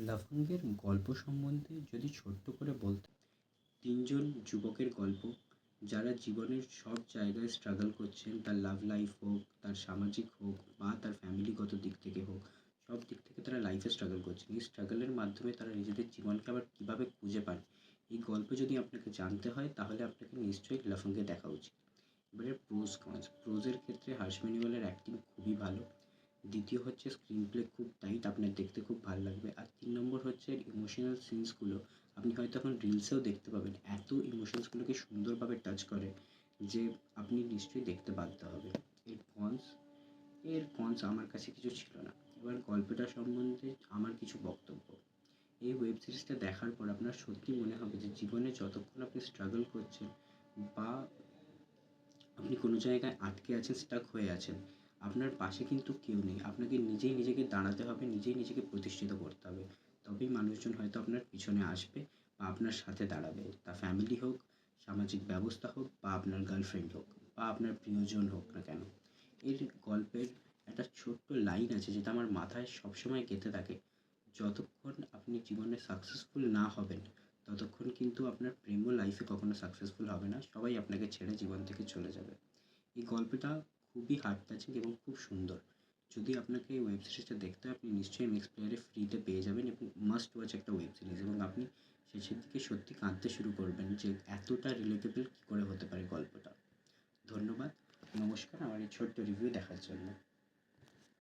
লাফাঙ্গের গল্প সম্বন্ধে যদি ছোট্ট করে বলতে, তিনজন যুবকের গল্প, যারা জীবনের সব জায়গায় স্ট্রাগল করছেন, তার লাভ লাইফ হোক, তার সামাজিক হোক, বা তার ফ্যামিলিগত দিক থেকে হোক, সব দিক থেকে তারা লাইফে স্ট্রাগল করছেন। এই স্ট্রাগলের মাধ্যমে তারা নিজেদের জীবনকে আবার কীভাবে খুঁজে পান এই গল্প যদি আপনাকে জানতে হয়, তাহলে আপনাকে নিশ্চয়ই লাফাঙ্গে দেখা উচিত। এবারে প্রোজ কনস প্রোজের ক্ষেত্রে হার্ষ ম্যানুয়ালের অ্যাক্টিং খুবই ভালো। দ্বিতীয় হচ্ছে স্ক্রিন প্লে খুব টাইট আপনার দেখতে খুব ভালো লাগবে। আর তিন নম্বর হচ্ছে ইমোশনাল সিনসগুলো আপনি হয়তো এখন রিলসেও দেখতে পাবেন, এত ইমোশনসগুলোকে সুন্দরভাবে টাচ করে যে আপনি নিশ্চয়ই দেখতে বাধ্য হবেন। এর কনস এর কনস আমার কাছে কিছু ছিল না। এবার গল্পটা সম্বন্ধে আমার কিছু বক্তব্য। এই ওয়েব সিরিজটা দেখার পর আপনার সত্যি মনে হবে যে জীবনে যতক্ষণ আপনি স্ট্রাগল করছেন বা আপনি কোনো জায়গায় আটকে আছেন স্টাক হয়ে আছেন আপনার পাশে কিন্তু কেউ নেই। আপনাকে নিজেই নিজেকে দাঁড়াতে হবে, নিজেই নিজেকে প্রতিষ্ঠিত করতে হবে। তবেই মানুষজন হয়তো আপনার পিছনে আসবে বা আপনার সাথে দাঁড়াবে। তা ফ্যামিলি হোক, সামাজিক ব্যবস্থা হোক বা আপনার গার্লফ্রেন্ড হোক বা আপনার প্রিয়জন হোক না কেন। এর গল্পের একটা ছোট্ট লাইন আছে যেটা আমার মাথায় সবসময় গেঁথে থাকে। যতক্ষণ আপনি জীবনে সাকসেসফুল না হবেন, ততক্ষণ কিন্তু আপনার প্রেমও লাইফে কখনো সাকসেসফুল হবে না। সবাই আপনাকে ছেড়ে জীবন থেকে চলে যাবে। এই গল্পটা খুবই হার্ট টাচিং এবং খুব সুন্দর। যদি আপনাকে এই ওয়েব সিরিজটা দেখতে হয়, আপনি নিশ্চয়ই এমএক্স প্লেয়ারে ফ্রিতে পেয়ে যাবেন এবং মাস্ট ওয়াচ একটা ওয়েব সিরিজ এবং আপনি শেষের দিকে সত্যি কাঁদতে শুরু করবেন যে এতটা রিলেটেবল কী করে হতে পারে গল্পটা। ধন্যবাদ, নমস্কার, আমার এই ছোট্ট রিভিউ দেখার জন্য।